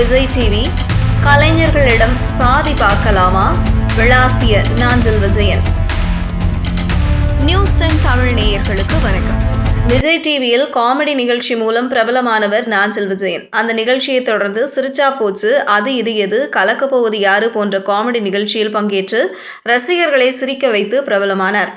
Vijay TV. கலைஞர்களிடம் சாதி பார்க்கலாமா? விளாசிய நாஞ்சல் விஜயன். நியூஸ் டைம் தமிழ் நேயர்களுக்கு வணக்கம். விஜய் டிவியில் காமெடி நிகழ்ச்சி மூலம் பிரபலமானவர் நாஞ்சல் விஜயன். அந்த நிகழ்ச்சியை தொடர்ந்து சிரிச்சா போச்சு அது இது எது கலக்க போவது யாரு போன்ற காமெடி நிகழ்ச்சியில் பங்கேற்று ரசிகர்களை சிரிக்க வைத்து பிரபலமானார்.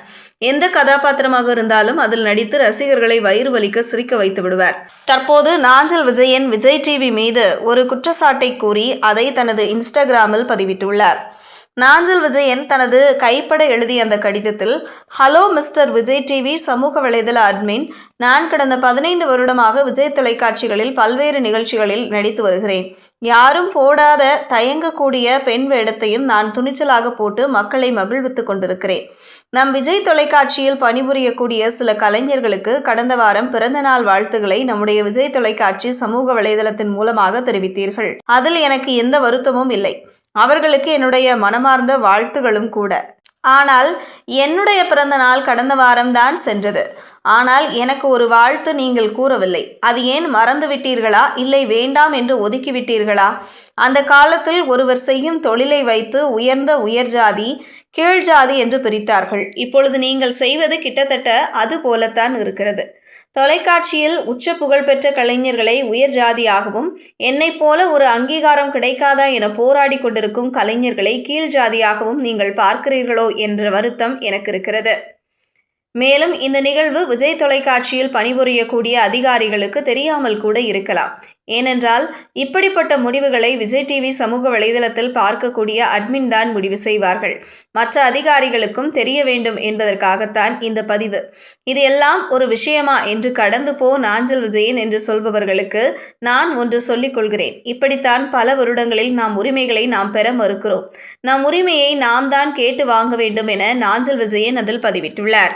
எந்த கதாபாத்திரமாக இருந்தாலும் அதில் நடித்து ரசிகர்களை வயிறு வலிக்க சிரிக்க வைத்து விடுவார். தற்போது நாஞ்சல் விஜயன் விஜய் டிவி மீது ஒரு குற்றச்சாட்டை கூறி அதை தனது இன்ஸ்டாகிராமில் பதிவிட்டுள்ளார். நாஞ்சல் விஜயன் தனது கைப்பட எழுதிய அந்த கடிதத்தில் ஹலோ மிஸ்டர் விஜய் டிவி சமூக வலைதள அட்மின் நான் கடந்த பதினைந்து வருடமாக விஜய் தொலைக்காட்சிகளில் பல்வேறு நிகழ்ச்சிகளில் நடித்து வருகிறேன். யாரும் போடாத தயங்கக்கூடிய பெண் வேடத்தையும் நான் துணிச்சலாக போட்டு மக்களை மகிழ்வித்துக் கொண்டிருக்கிறேன். நம் விஜய் தொலைக்காட்சியில் பணிபுரியக்கூடிய சில கலைஞர்களுக்கு கடந்த வாரம் பிறந்தநாள் வாழ்த்துக்களை நம்முடைய விஜய் தொலைக்காட்சி சமூக வலைதளத்தின் மூலமாக தெரிவித்தீர்கள். அதில் எனக்கு எந்த வருத்தமும் இல்லை. அவர்களுக்கு என்னுடைய மனமார்ந்த வாழ்த்துகளும் கூட. ஆனால் என்னுடைய பிறந்த நாள் கடந்த வாரம்தான் சென்றது. ஆனால் எனக்கு ஒரு வாழ்த்து நீங்கள் கூறவில்லை. அது ஏன் மறந்துவிட்டீர்களா? இல்லை வேண்டாம் என்று ஒதுக்கிவிட்டீர்களா? அந்த காலத்தில் ஒருவர் செய்யும் தொழிலை வைத்து உயர்ந்த உயர் ஜாதி கீழ் ஜாதி என்று பிரித்தார்கள். இப்பொழுது நீங்கள் செய்வது கிட்டத்தட்ட அது போலத்தான் இருக்கிறது. தொலைக்காட்சியில் உச்ச புகழ்பெற்ற கலைஞர்களை உயர் ஜாதியாகவும் என்னைப் போல ஒரு அங்கீகாரம் கிடைக்காதா என போராடி கொண்டிருக்கும் கலைஞர்களை கீழ் ஜாதியாகவும் நீங்கள் பார்க்கிறீர்களோ என்ற வருத்தம் எனக்கு இருக்கிறது. மேலும் இந்த நிகழ்வு விஜய் தொலைக்காட்சியில் பணிபுரியக்கூடிய அதிகாரிகளுக்கு தெரியாமல் கூட இருக்கலாம். ஏனென்றால் இப்படிப்பட்ட முடிவுகளை விஜய் டிவி சமூக வலைதளத்தில் பார்க்கக்கூடிய அட்மின் தான் முடிவு செய்வார்கள். மற்ற அதிகாரிகளுக்கும் தெரிய வேண்டும் என்பதற்காகத்தான் இந்த பதிவு. இது எல்லாம் ஒரு விஷயமா என்று கடந்து போ நாஞ்சல் விஜயன் என்று சொல்பவர்களுக்கு நான் ஒன்று சொல்லிக் கொள்கிறேன். இப்படித்தான் பல வருடங்களில் நாம் உரிமைகளை நாம் பெற மறுக்கிறோம். நம் உரிமையை நாம் தான் கேட்டு வாங்க வேண்டும் என நாஞ்சல் விஜயன் அதில் பதிவிட்டுள்ளார்.